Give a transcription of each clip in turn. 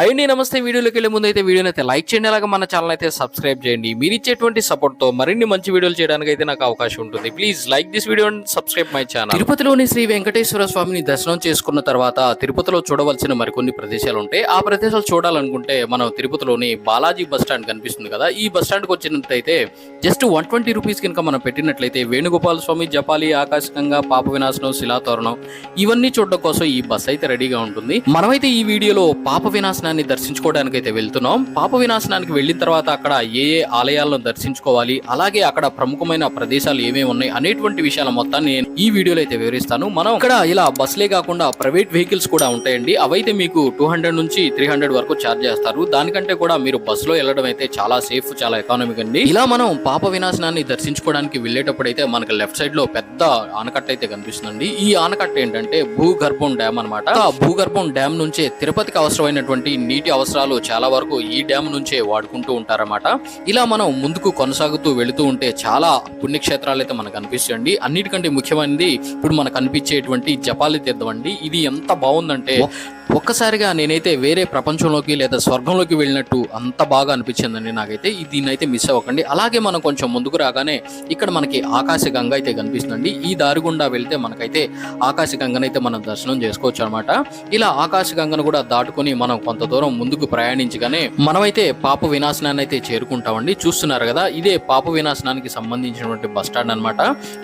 Hi అండి నమస్తే వీడియోలోకి వెళ్ళే ముందు అయితే వీడియోని అయితే లైక్ చేయండి. అలాగే మన ఛానల్ అయితే సబ్స్క్రైబ్ చేయండి. మీరు ఇచ్చేటువంటి సపోర్ట్తో మరిన్ని మంచి వీడియోలు చేయడానికి అయితే నాకు అవకాశం ఉంటుంది. Please like this video and subscribe my channel తిరుపతిలోని శ్రీ వెంకటేశ్వర స్వామిని దర్శనం చేసుకున్న తర్వాత తిరుపతిలో చూడవలసిన మరికొన్ని ప్రదేశాలు ఉంటాయి ఆ ప్రదేశాలు చూడాలనుకుంటే మనం తిరుపతిలోని బాలాజీ బస్ స్టాండ్ కనిపిస్తుంది కదా. ఈ బస్ స్టాండ్కి వచ్చినట్లయితే జస్ట్ వన్ ట్వంటీ రూపీస్ కనుక మనం పెట్టినట్లయితే వేణుగోపాల స్వామి జపాలి ఆకాశకంగా పాప వినాశనం శిలాతోరణం ఇవన్నీ చూడడం కోసం ఈ బస్ అయితే రెడీగా ఉంటుంది. మనమైతే ఈ వీడియోలో పాప వినాశనం వినాశనాన్ని దర్శించుకోవడానికి అయితే వెళ్తున్నాం. పాప వినాశనానికి వెళ్ళిన తర్వాత అక్కడ ఏ ఏ ఆలయాలను దర్శించుకోవాలి అలాగే అక్కడ ప్రముఖమైన ప్రదేశాలు ఏమేమి ఉన్నాయి అనేటువంటి విషయాల మొత్తాన్ని నేను ఈ వీడియోలో అయితే వివరిస్తాను. మనం ఇక్కడ ఇలా బస్లే కాకుండా ప్రైవేట్ వెహికల్స్ కూడా ఉంటాయండి. అవైతే మీకు టూ హండ్రెడ్ నుంచి త్రీ హండ్రెడ్ వరకు ఛార్జ్ చేస్తారు. దానికంటే కూడా మీరు బస్సులో వెళ్ళడం అయితే చాలా సేఫ్ చాలా ఎకానమిక్ అండి. ఇలా మనం పాప వినాశనాన్ని దర్శించుకోవడానికి వెళ్ళేటప్పుడు అయితే మనకి లెఫ్ట్ సైడ్లో పెద్ద ఆనకట్ట అయితే కనిపిస్తుందండి. ఈ ఆనకట్ట ఏంటంటే భూగర్భం డ్యామ్ అనమాట భూగర్భం డ్యామ్ నుంచే తిరుపతికి అవసరమైనటువంటి నీటి అవసరాలు చాలా వరకు ఈ డ్యామ్ నుంచే వాడుకుంటూ ఉంటారన్నమాట. ఇలా మనం ముందుకు కొనసాగుతూ వెళుతూ ఉంటే చాలా పుణ్యక్షేత్రాలు అయితే మనకు కనిపిస్తాయండి అన్నిటికంటే ముఖ్యమైనది ఇప్పుడు మనకు కనిపించేటువంటి జపాలి తీర్థం అండి. ఇది ఎంత బాగుందంటే ఒక్కసారిగా నేనైతే వేరే ప్రపంచంలోకి లేదా స్వర్గంలోకి వెళ్ళినట్టు అంత బాగా అనిపించిందండి నాకైతే. ఈ దీన్ని అయితే మిస్ అవ్వకండి. అలాగే మనం కొంచెం ముందుకు రాగానే ఇక్కడ మనకి ఆకాశ గంగ అయితే కనిపిస్తుందండి. ఈ దారి గుండా వెళ్తే మనకైతే ఆకాశ గంగనైతే మనం దర్శనం చేసుకోవచ్చు అనమాట ఇలా ఆకాశ గంగను కూడా దాటుకొని మనం కొంత దూరం ముందుకు ప్రయాణించగానే మనమైతే పాప వినాశనాన్ని అయితే చేరుకుంటామండి. చూస్తున్నారు కదా ఇదే పాప వినాశనానికి సంబంధించినటువంటి బస్ స్టాండ్ అనమాట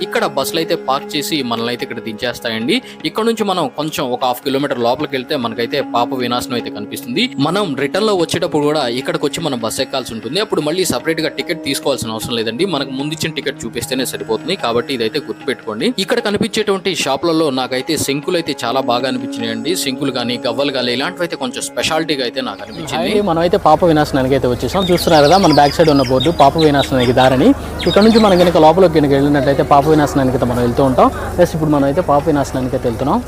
ఇక్కడ బస్సులు అయితే పార్క్ చేసి మనల్ని అయితే ఇక్కడ దించేస్తాయండి. ఇక్కడ నుంచి మనం కొంచెం ఒక హాఫ్ కిలోమీటర్ లోపలికి వెళ్తే మనకైతే పాప వినాశనం అయితే కనిపిస్తుంది. మనం రిటర్న్లో వచ్చేటప్పుడు కూడా ఇక్కడికి వచ్చి మనం బస్ ఎక్కాల్సి ఉంటుంది. అప్పుడు మళ్ళీ సపరేట్గా టికెట్ తీసుకోవాల్సిన అవసరం లేదండి. మనకు ముందు ఇచ్చిన టికెట్ చూపిస్తేనే సరిపోతుంది. కాబట్టి ఇదైతే గుర్తుపెట్టుకోండి. ఇక్కడ కనిపించేటువంటి షాపులలో నాకైతే శంకులు అయితే చాలా బాగా అనిపించినాయండి. శంకులు కానీ గవ్వలు కానీ ఇలాంటివి అయితే కొంచెం స్పెషాలిటీగా అయితే నాకు అనిపించింది. మనం అయితే పాప వినాశనానికి అయితే వచ్చేసాం. చూస్తున్నారు కదా మన బ్యాక్ సైడ్ ఉన్న బోర్డు పాప వినాశనానికి దారిని. ఇక్కడ నుంచి మనం కనుక లోపలికి కనుక వెళ్ళినట్లయితే పాప వినాశనానికి అయితే మనం వెళ్తూ ఉంటాం. ప్లస్ ఇప్పుడు మనం అయితే పాప వినాశనానికి అయితే వెళ్తున్నాం.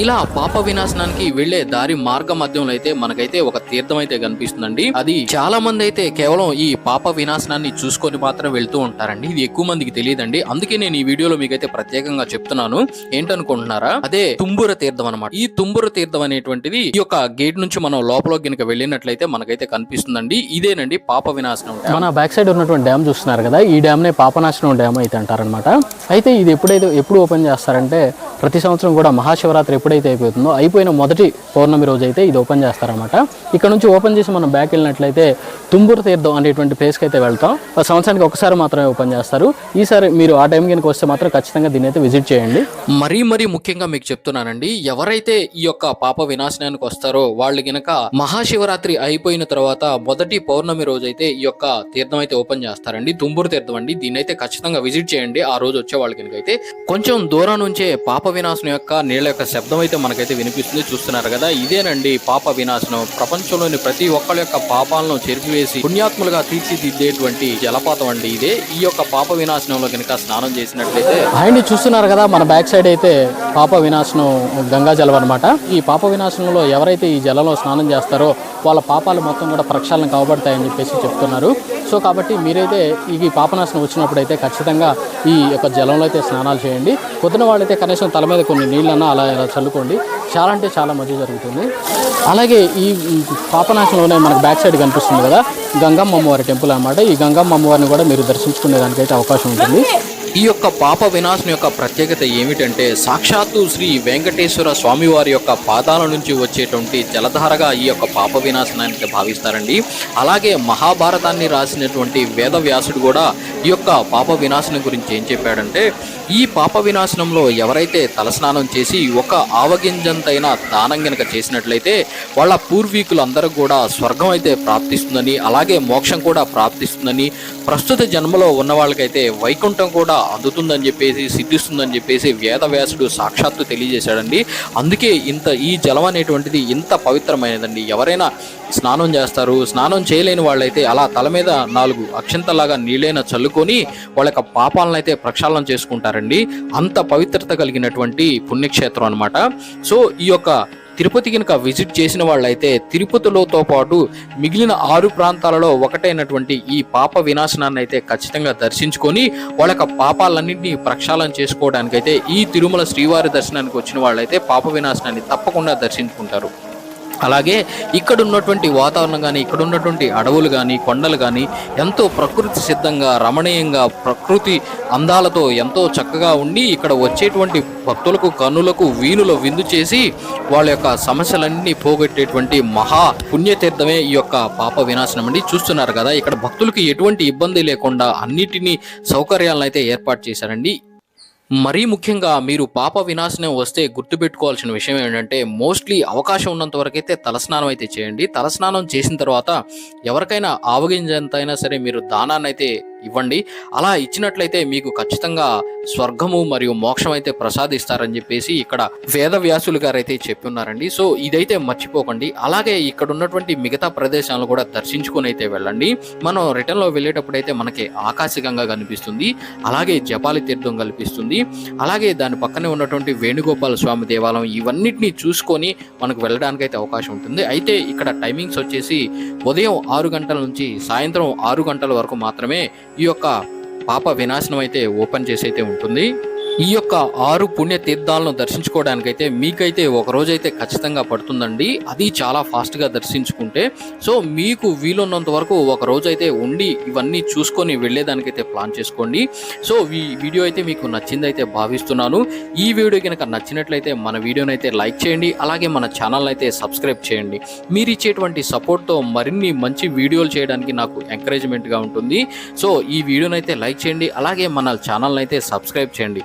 ఇలా పాప వినాశనానికి వెళ్ళే దారి మార్గ మధ్యంలో అయితే మనకైతే ఒక తీర్థం అయితే కనిపిస్తుందండి. అది చాలా మంది అయితే కేవలం ఈ పాప వినాశనాన్ని చూసుకొని మాత్రం వెళ్తూ ఉంటారండి. ఇది ఎక్కువ మందికి తెలియదండి. అందుకే నేను ఈ వీడియోలో మీకైతే ప్రత్యేకంగా చెప్తున్నాను. ఏంటనుకుంటున్నారా? అదే తుంబుర తీర్థం అనమాట ఈ తుంబుర తీర్థం అనేటువంటిది ఈ యొక్క గేట్ నుంచి మనం లోపల గనుక వెళ్ళినట్లయితే మనకైతే కనిపిస్తుందండి. ఇదేనండి పాప వినాశనం మన బ్యాక్ సైడ్ ఉన్నటువంటి డ్యామ్ చూస్తున్నారు కదా ఈ డ్యామ్ నే పాపనాశనం డ్యామ్ అయితే అంటారనమాట అయితే ఇది ఎప్పుడైతే ఎప్పుడు ఓపెన్ చేస్తారంటే ప్రతి సంవత్సరం కూడా మహాశివరాత్రి ఎప్పుడైతే అయిపోతుందో అయిపోయిన మొదటి పౌర్ణమి రోజు అయితే ఇది ఓపెన్ చేస్తారనమాట ఇక్కడ నుంచి ఓపెన్ చేసి మనం బ్యాక్ వెళ్ళినట్లయితే తుంబూరు తీర్థం అనేటువంటి ప్లేస్కి అయితే వెళ్తాం. ఆ సంవత్సరానికి ఒకసారి మాత్రమే ఓపెన్ చేస్తారు. ఈసారి మీరు ఆ టైం కనుక వస్తే మాత్రం ఖచ్చితంగా దీన్ని అయితే విజిట్ చేయండి. మరీ మరీ ముఖ్యంగా మీకు చెప్తున్నానండి ఎవరైతే ఈ యొక్క పాప వినాశనానికి వస్తారో వాళ్ళు గనక మహాశివరాత్రి అయిపోయిన తర్వాత మొదటి పౌర్ణమి రోజు అయితే ఈ యొక్క తీర్థం అయితే ఓపెన్ చేస్తారండి. తుంబూరు తీర్థం అండి. దీన్ని అయితే ఖచ్చితంగా విజిట్ చేయండి. ఆ రోజు వచ్చే వాళ్ళకి అయితే కొంచెం దూరం నుంచే పాప వినాశనం యొక్క నీళ్ళ యొక్క శబ్దం అయితే మనకైతే వినిపిస్తుంది. చూస్తున్నారు కదా ఇదేనండి పాప వినాశనం. ప్రపంచంలోని ప్రతి ఒక్కళ్ళ యొక్క పాపాలను చెరిపివేసి పుణ్యాత్ములుగా తీర్చిదిద్దేటువంటి జలపాతం అండి ఇదే. ఈ యొక్క పాప వినాశనంలో కనుక స్నానం చేసినట్లయితే అండ్ చూస్తున్నారు కదా మన బ్యాక్ సైడ్ అయితే పాప వినాశనం గంగా జలం అనమాట ఈ పాప వినాశనంలో ఎవరైతే ఈ జలంలో స్నానం చేస్తారో వాళ్ళ పాపాలు మొత్తం కూడా ప్రక్షాళన కాబడతాయని చెప్పేసి చెప్తున్నారు. సో కాబట్టి మీరైతే ఈ పాపనాశనం వచ్చినప్పుడు అయితే ఖచ్చితంగా ఈ యొక్క జలంలో అయితే స్నానాలు చేయండి. పొద్దున వాళ్ళైతే కనీసం తల మీద కొన్ని నీళ్ళన్నా అలా ఇలా చల్లుకోండి. చాలా అంటే చాలా మంచి జరుగుతుంది. అలాగే ఈ పాపనాశనంలోనే మనకు బ్యాక్ సైడ్ కనిపిస్తుంది కదా గంగమ్మ అమ్మవారి టెంపుల్ అన్నమాట. ఈ గంగమ్మ అమ్మవారిని కూడా మీరు దర్శించుకునే దానికైతే అవకాశం ఉంటుంది. ఈ యొక్క పాప వినాశనం యొక్క ప్రత్యేకత ఏమిటంటే సాక్షాత్తు శ్రీ వెంకటేశ్వర స్వామివారి యొక్క పాదాల నుంచి వచ్చేటువంటి జలధారగా ఈ యొక్క పాప వినాశనానికి భావిస్తారండి. అలాగే మహాభారతాన్ని రాసినటువంటి వేదవ్యాసుడు కూడా ఈ యొక్క పాప వినాశనం గురించి ఏం చెప్పాడంటే ఈ పాప వినాశనంలో ఎవరైతే తలస్నానం చేసి ఒక ఆవగింజంతైన దానం గనక చేసినట్లయితే వాళ్ళ పూర్వీకులందరూ కూడా స్వర్గం అయితే ప్రాప్తిస్తుందని అలాగే మోక్షం కూడా ప్రాప్తిస్తుందని ప్రస్తుత జన్మలో ఉన్న వాళ్ళకైతే వైకుంఠం కూడా అందుతుందని చెప్పేసి సిద్ధిస్తుందని చెప్పేసి వేదవ్యాసుడు సాక్షాత్తు తెలియజేశాడండి. అందుకే ఇంత ఈ జలం అనేటువంటిది ఇంత పవిత్రమైనదండి. ఎవరైనా స్నానం చేస్తారు స్నానం చేయలేని వాళ్ళైతే అలా తల మీద నాలుగు అక్షంతలాగా నీళ్ళైన చల్లుకొని వాళ్ళ యొక్క పాపాలను అయితే ప్రక్షాళన చేసుకుంటారండి. అంత పవిత్రత కలిగినటువంటి పుణ్యక్షేత్రం అనమాట సో ఈ యొక్క తిరుపతి కనుక విజిట్ చేసిన వాళ్ళైతే తిరుపతిలోతో పాటు మిగిలిన ఆరు ప్రాంతాలలో ఒకటైనటువంటి ఈ పాప వినాశనాన్ని అయితే ఖచ్చితంగా దర్శించుకొని వాళ్ళ యొక్క పాపాలన్నింటినీ ప్రక్షాళన చేసుకోవడానికైతే ఈ తిరుమల శ్రీవారి దర్శనానికి వచ్చిన వాళ్ళైతే పాప వినాశనాన్ని తప్పకుండా దర్శించుకుంటారు. అలాగే ఇక్కడ ఉన్నటువంటి వాతావరణం కానీ ఇక్కడ ఉన్నటువంటి అడవులు కానీ కొండలు కానీ ఎంతో ప్రకృతి సిద్ధంగా రమణీయంగా ప్రకృతి అందాలతో ఎంతో చక్కగా ఉండి ఇక్కడ వచ్చేటువంటి భక్తులకు కన్నులకు వీణుల విందు చేసి వాళ్ళ యొక్క సమస్యలన్నీ పోగొట్టేటువంటి మహా పుణ్యతీర్థమే ఈ యొక్క పాప వినాశనం అండి. చూస్తున్నారు కదా ఇక్కడ భక్తులకు ఎటువంటి ఇబ్బంది లేకుండా అన్నిటినీ సౌకర్యాలను అయితే ఏర్పాటు చేశారండి. మరీ ముఖ్యంగా మీరు పాప వినాశనం వస్తే గుర్తుపెట్టుకోవాల్సిన విషయం ఏంటంటే మోస్ట్లీ అవకాశం ఉన్నంత వరకు అయితే తలస్నానం అయితే చేయండి. తలస్నానం చేసిన తర్వాత ఎవరికైనా ఆవగింజంత అయినా సరే మీరు దానాన్ని అయితే ఇవ్వండి. అలా ఇచ్చినట్లయితే మీకు ఖచ్చితంగా స్వర్గము మరియు మోక్షం అయితే ప్రసాదిస్తారని చెప్పేసి ఇక్కడ వేద వ్యాసులు గారు అయితే చెప్పున్నారండి. సో ఇదైతే మర్చిపోకండి. అలాగే ఇక్కడ ఉన్నటువంటి మిగతా ప్రదేశాలను కూడా దర్శించుకొని అయితే వెళ్ళండి. మనం రిటర్న్లో వెళ్ళేటప్పుడు అయితే మనకి ఆకాశగంగా కనిపిస్తుంది. అలాగే జపాలి తీర్థం కనిపిస్తుంది అలాగే దాని పక్కనే ఉన్నటువంటి వేణుగోపాల స్వామి దేవాలయం ఇవన్నిటిని చూసుకొని మనకు వెళ్ళడానికి అయితే అవకాశం ఉంటుంది. అయితే ఇక్కడ టైమింగ్స్ వచ్చేసి ఉదయం ఆరు గంటల నుంచి సాయంత్రం ఆరు గంటల వరకు మాత్రమే ఈ యొక్క పాప వినాశనం అయితే ఓపెన్ చేసి అయితే ఉంటుంది. ఈ యొక్క ఆరు పుణ్య తీర్థాలను దర్శించుకోవడానికైతే మీకైతే ఒక రోజైతే ఖచ్చితంగా పడుతుందండి. అది చాలా ఫాస్ట్గా దర్శించుకుంటే సో మీకు వీలున్నంత వరకు ఒక రోజైతే ఉండి ఇవన్నీ చూసుకొని వెళ్ళేదానికైతే ప్లాన్ చేసుకోండి. సో ఈ వీడియో అయితే మీకు నచ్చిందైతే భావిస్తున్నాను. ఈ వీడియో కనుక నచ్చినట్లయితే మన వీడియోని అయితే లైక్ చేయండి అలాగే మన ఛానల్ అయితే సబ్స్క్రైబ్ చేయండి. మీరు ఇచ్చేటువంటి సపోర్ట్తో మరిన్ని మంచి వీడియోలు చేయడానికి నాకు ఎంకరేజ్మెంట్గా ఉంటుంది. సో ఈ వీడియోని అయితే లైక్ చేయండి అలాగే మన ఛానల్ని అయితే సబ్స్క్రైబ్ చేయండి.